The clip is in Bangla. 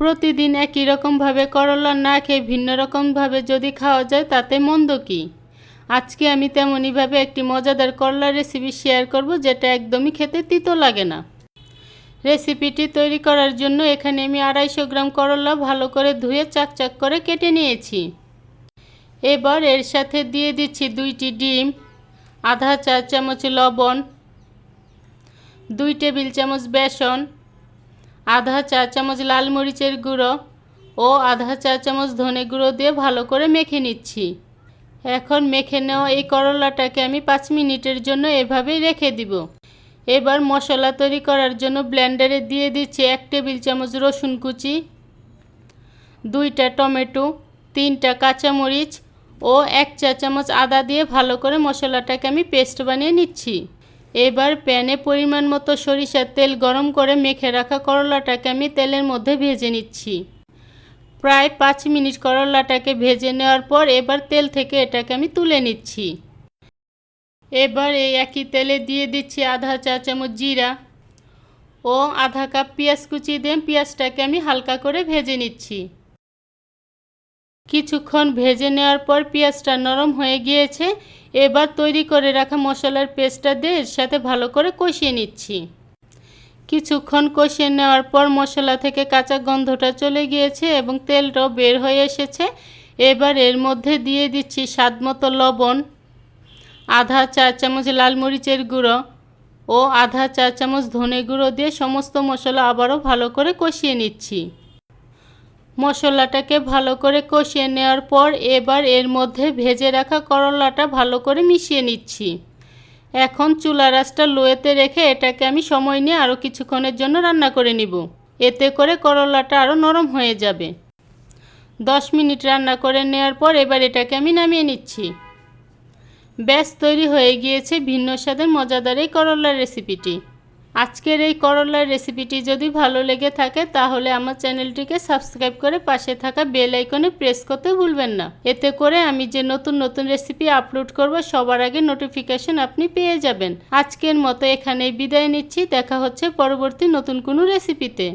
প্রতিদিন একই রকমভাবে করলা না খেয়ে ভিন্ন রকমভাবে যদি খাওয়া যায়, তাতে মন্দ কি? আজকে আমি তেমনইভাবে একটি মজাদার করলার রেসিপি শেয়ার করব, যেটা একদমই খেতে তিতো লাগে না। রেসিপিটি তৈরি করার জন্য এখানে আমি আড়াইশো গ্রাম করলা ভালো করে ধুয়ে চাকচাক করে কেটে নিয়েছি। এবার এর সাথে দিয়ে দিচ্ছি দুইটি ডিম, আধা চা চামচ লবণ, দুই টেবিল চামচ বেসন আধা চা চামচ লাল মরিচের গুঁড়ো ও আধা চা চামচ ধনে গুঁড়ো দিয়ে ভালো করে মেখে নিচ্ছি। এখন মেখে নেওয়া এই করলাটাকে আমি পাঁচ মিনিটের জন্য এভাবেই রেখে দিব। এবার মশলা তৈরি করার জন্য ব্লেন্ডারে দিয়ে দিচ্ছি এক টেবিল চামচ রসুন কুচি, দুইটা টমেটো, তিনটা কাঁচামরিচ ও এক চা চামচ আদা দিয়ে ভালো করে মশলাটাকে আমি পেস্ট বানিয়ে নিচ্ছি। এবার প্যানে পরিমাণ মতো সরিষার তেল গরম করে মেখে রাখা করলাটাকে আমি তেলের মধ্যে ভেজে নিচ্ছি। প্রায় পাঁচ মিনিট করলাটাকে ভেজে নেওয়ার পর এবার তেল থেকে এটাকে আমি তুলে নিচ্ছি। এবার এই একই তেলে দিয়ে দিচ্ছি আধা চা চামচ জিরা ও আধা কাপ পেঁয়াজ কুচি দিয়ে পেঁয়াজটাকে আমি হালকা করে ভেজে নিচ্ছি। কিছুক্ষণ ভেজে নেওয়ার পর পেঁয়াজটা নরম হয়ে গিয়েছে। এবার তৈরি করে রাখা মশলার পেস্টটা দিয়ে এর সাথে ভালো করে কষিয়ে নিচ্ছি। কিছুক্ষণ কষিয়ে নেওয়ার পর মশলা থেকে কাঁচা গন্ধটা চলে গিয়েছে এবং তেলটাও বের হয়ে এসেছে। এবার এর মধ্যে দিয়ে দিচ্ছি স্বাদ মতো লবণ, আধা চা চামচ লাল মরিচের গুঁড়ো ও আধা চা চামচ ধনে গুঁড়ো দিয়ে সমস্ত মশলা আবারও ভালো করে কষিয়ে নিচ্ছি। মশলাটাকে ভালো করে কষিয়ে নেওয়ার পর এবার এর মধ্যে ভেজে রাখা করলাটা ভালো করে মিশিয়ে নিচ্ছি। এখন চুলা রাসটা লোয়েতে রেখে এটাকে আমি সময় নিয়ে আরও কিছুক্ষণের জন্য রান্না করে নিব। এতে করে করলাটা আরও নরম হয়ে যাবে। দশ মিনিট রান্না করে নেওয়ার পর এবার এটাকে আমি নামিয়ে নিচ্ছি। ব্যাস, তৈরি হয়ে গিয়েছে ভিন্ন স্বাদের মজাদার এই করলার রেসিপিটি। আজকের এই করলার রেসিপিটি যদি ভালো লেগে থাকে, তাহলে আমার চ্যানেলটিকে সাবস্ক্রাইব করে পাশে থাকা বেল আইকনে প্রেস করতে ভুলবেন না। এতে করে আমি যে নতুন নতুন রেসিপি আপলোড করব, সবার আগে নোটিফিকেশন আপনি পেয়ে যাবেন। আজকের মতো এখানেই বিদায় নিচ্ছি। দেখা হচ্ছে পরবর্তী নতুন কোনো রেসিপিতে